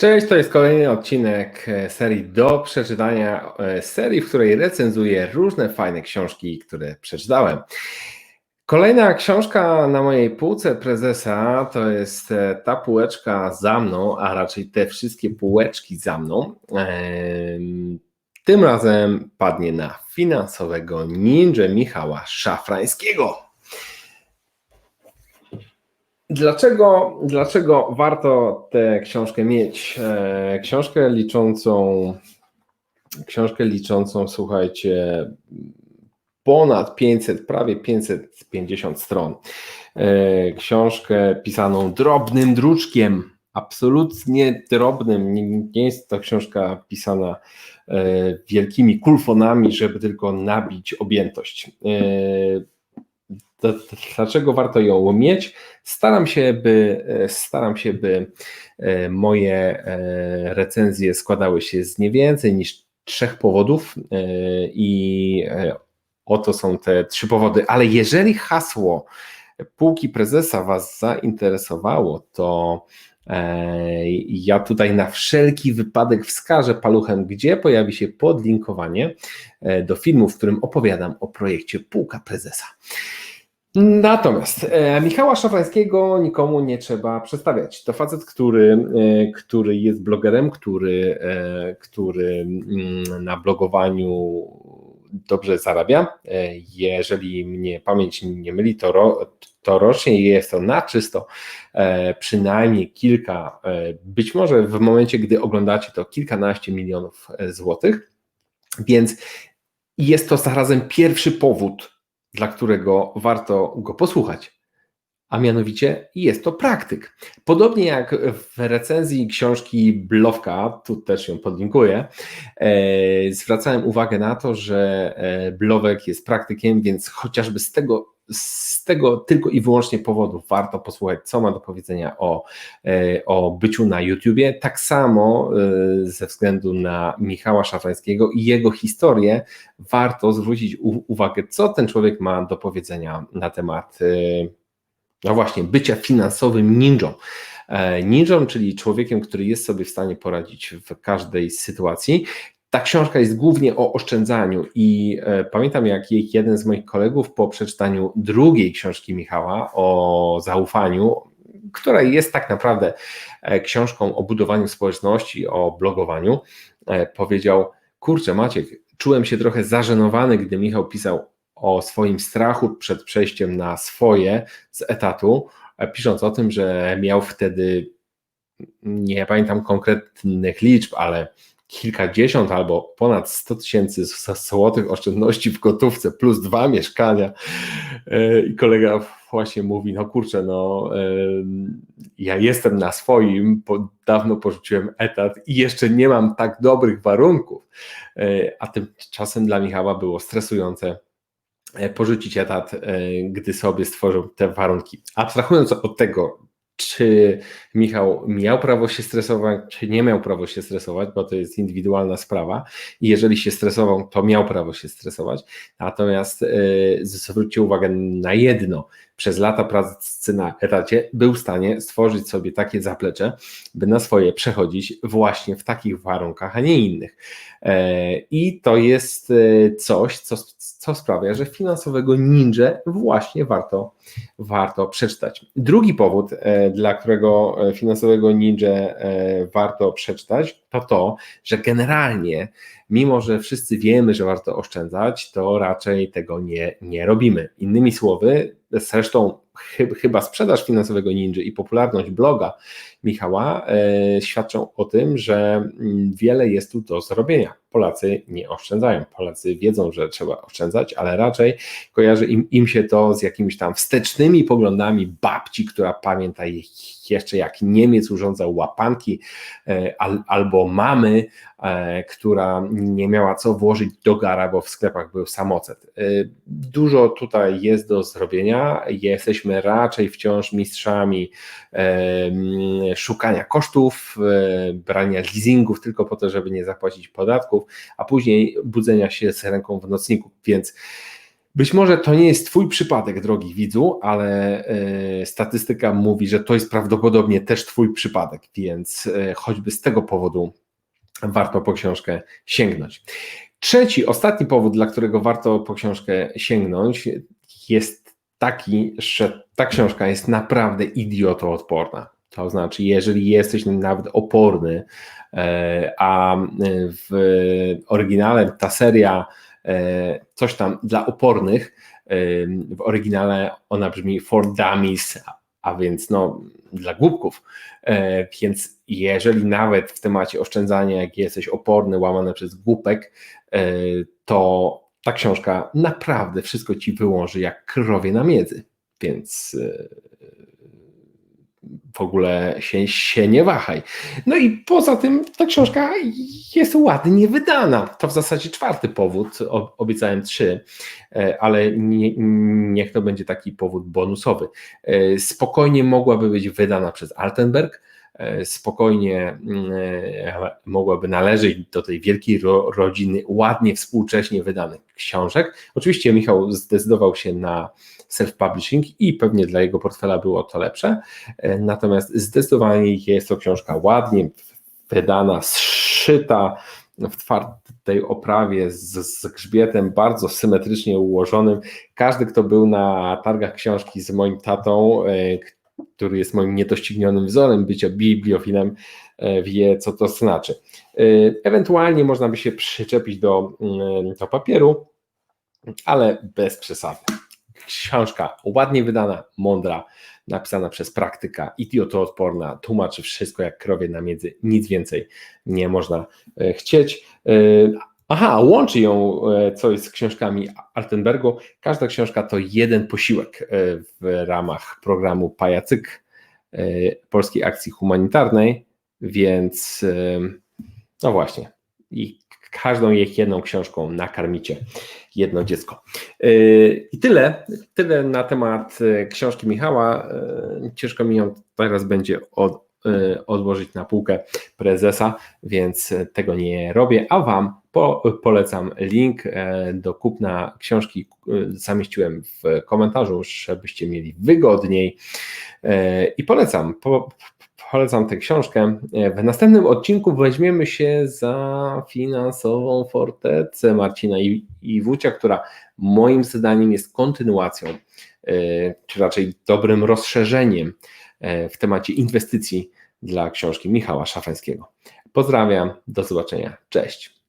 Cześć, to jest kolejny odcinek e, serii do przeczytania, e, serii, w której recenzuję różne fajne książki, które przeczytałem. Kolejna książka na mojej półce prezesa to jest e, ta półeczka za mną, a raczej te wszystkie półeczki za mną. Tym razem padnie na finansowego ninja Michała Szafrańskiego. Dlaczego, dlaczego warto tę książkę mieć? E, książkę liczącą, książkę liczącą, słuchajcie, ponad 500, prawie 550 stron. E, książkę pisaną drobnym druczkiem, absolutnie drobnym. Nie, jest to książka pisana e, wielkimi kulfonami, żeby tylko nabić objętość dlaczego warto ją mieć? Staram się, by, e, staram się, by e, moje e, recenzje składały się z nie więcej niż trzech powodów i oto są te trzy powody, ale jeżeli hasło półki prezesa Was zainteresowało, to ja tutaj na wszelki wypadek wskażę paluchem, gdzie pojawi się podlinkowanie do filmu, w którym opowiadam o projekcie Półka Prezesa. Natomiast e, Michała Szafrańskiego nikomu nie trzeba przedstawiać. To facet, który, e, który jest blogerem, który, e, który mm, na blogowaniu dobrze zarabia. Jeżeli mnie pamięć nie myli, to, ro, to rocznie jest to na czysto przynajmniej kilka, być może w momencie, gdy oglądacie to kilkanaście milionów złotych. Więc jest to zarazem pierwszy powód, dla którego warto go posłuchać. A mianowicie jest to praktyk. Podobnie jak w recenzji książki Blowka, tu też ją podlinkuję, e, zwracałem uwagę na to, że e, Blowek jest praktykiem, więc chociażby z tego z tego tylko i wyłącznie powodu warto posłuchać, co ma do powiedzenia o, e, o byciu na YouTubie. Tak samo e, ze względu na Michała Szafrańskiego i jego historię warto zwrócić uwagę, co ten człowiek ma do powiedzenia na temat no właśnie, bycia finansowym ninją. Ninją, czyli człowiekiem, który jest sobie w stanie poradzić w każdej sytuacji. Ta książka jest głównie o oszczędzaniu i e, pamiętam, jak jeden z moich kolegów po przeczytaniu drugiej książki Michała o zaufaniu, która jest tak naprawdę e, książką o budowaniu społeczności, o blogowaniu, e, powiedział: Kurczę, Maciek, czułem się trochę zażenowany, gdy Michał pisał o swoim strachu przed przejściem na swoje z etatu, pisząc o tym, że miał wtedy, nie pamiętam konkretnych liczb, ale kilkadziesiąt albo ponad 100 tysięcy złotych oszczędności w gotówce plus dwa mieszkania. E, i kolega właśnie mówi, no kurczę, no e, ja jestem na swoim, dawno porzuciłem etat i jeszcze nie mam tak dobrych warunków, e, a tymczasem dla Michała było stresujące porzucić etat, gdy sobie stworzył te warunki. Abstrahując od tego, czy Michał miał prawo się stresować, czy nie miał prawo się stresować, bo to jest indywidualna sprawa. I jeżeli się stresował, to miał prawo się stresować. Natomiast yy, zwróćcie uwagę na jedno. Przez lata pracy na etacie był w stanie stworzyć sobie takie zaplecze, by na swoje przechodzić właśnie w takich warunkach, a nie innych. Yy, I to jest yy, coś, co co sprawia, że finansowego ninja właśnie warto, warto przeczytać. Drugi powód, e, dla którego e, finansowego ninja e, warto przeczytać, to to, że generalnie, mimo że wszyscy wiemy, że warto oszczędzać, to raczej tego nie, nie robimy. Innymi słowy, zresztą chyba sprzedaż finansowego ninja i popularność bloga Michała e, świadczą o tym, że mm, wiele jest tu do zrobienia. Polacy nie oszczędzają. Polacy wiedzą, że trzeba oszczędzać, ale raczej kojarzy im, im się to z jakimiś tam wstecznymi poglądami babci, która pamięta jeszcze jak Niemiec urządzał łapanki, e, al, albo mamy, e, która nie miała co włożyć do gara, bo w sklepach był samocet. Dużo tutaj jest do zrobienia. Jesteśmy raczej wciąż mistrzami szukania kosztów, e, brania leasingów tylko po to, żeby nie zapłacić podatków, a później budzenia się z ręką w nocniku. Więc Być może to nie jest Twój przypadek, drogi widzu, ale e, statystyka mówi, że to jest prawdopodobnie też Twój przypadek, więc e, choćby z tego powodu warto po książkę sięgnąć. Trzeci, ostatni powód, dla którego warto po książkę sięgnąć, jest taki, że ta książka jest naprawdę idiotoodporna. To znaczy, jeżeli jesteś nawet oporny, e, a w oryginale ta seria e, coś tam dla opornych, e, w oryginale ona brzmi For Dummies, a więc no, dla głupków. Więc jeżeli nawet w temacie oszczędzania, jak jesteś oporny, łamany przez głupek, to ta książka naprawdę wszystko ci wyłoży jak krowie na miedzy. Więc w ogóle się, się nie wahaj. No i poza tym ta książka jest ładnie wydana. To w zasadzie czwarty powód, obiecałem trzy, e, ale nie, niech to będzie taki powód bonusowy. E, spokojnie mogłaby być wydana przez Altenberg, spokojnie mogłaby należeć do tej wielkiej ro, rodziny ładnie współcześnie wydanych książek. Oczywiście Michał zdecydował się na self-publishing i pewnie dla jego portfela było to lepsze. E, natomiast zdecydowanie jest to książka ładnie wydana, zszyta w twardej oprawie z, z grzbietem bardzo symetrycznie ułożonym. Każdy, kto był na targach książki z moim tatą, e, który jest moim niedoścignionym wzorem bycia bibliofilem, e, wie, co to znaczy. Ewentualnie można by się przyczepić do, mm, do papieru, ale bez przesady książka ładnie wydana, mądra, napisana przez praktyka, idiotoodporna, tłumaczy wszystko jak krowie na miedzy, nic więcej nie można e, chcieć. E, aha, łączy ją e, coś z książkami Altenbergu. Każda książka to jeden posiłek w ramach programu Pajacyk Polskiej Akcji Humanitarnej, więc no właśnie. I każdą ich jedną książką nakarmicie jedno dziecko. I tyle, tyle na temat książki Michała. Ciężko mi ją teraz będzie od, odłożyć na półkę prezesa, więc tego nie robię, a Wam po, polecam link do kupna książki. Zamieściłem w komentarzu, żebyście mieli wygodniej i polecam. Po, polecam tę książkę. W następnym odcinku weźmiemy się za finansową fortecę Marcina Iwucia, która moim zdaniem jest kontynuacją, e, czy raczej dobrym rozszerzeniem e, w temacie inwestycji dla książki Michała Szafeńskiego. Pozdrawiam, do zobaczenia, cześć.